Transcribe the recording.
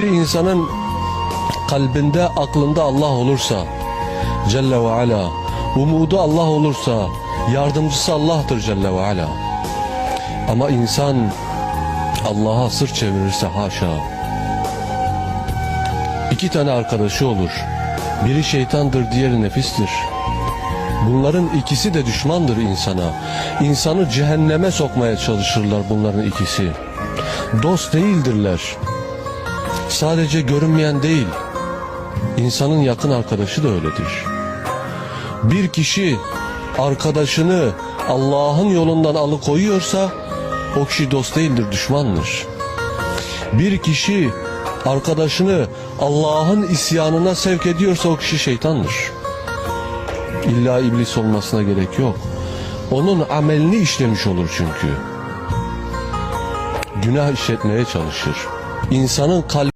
Bir insanın kalbinde, aklında Allah olursa, Celle ve Ala, umudu Allah olursa, yardımcısı Allah'tır Celle ve Ala. Ama insan Allah'a sırt çevirirse haşa. İki tane arkadaşı olur. Biri şeytandır, diğeri nefistir. Bunların ikisi de düşmandır insana. İnsanı cehenneme sokmaya çalışırlar bunların ikisi. Dost değildirler. Sadece görünmeyen değil. İnsanın yakın arkadaşı da öyledir. Bir kişi arkadaşını Allah'ın yolundan alıkoyuyorsa o kişi dost değildir, düşmandır. Bir kişi arkadaşını Allah'ın isyanına sevk ediyorsa o kişi şeytandır. İlla iblis olmasına gerek yok. Onun amelini işlemiş olur çünkü. Günah işletmeye çalışır. İnsanın kalbi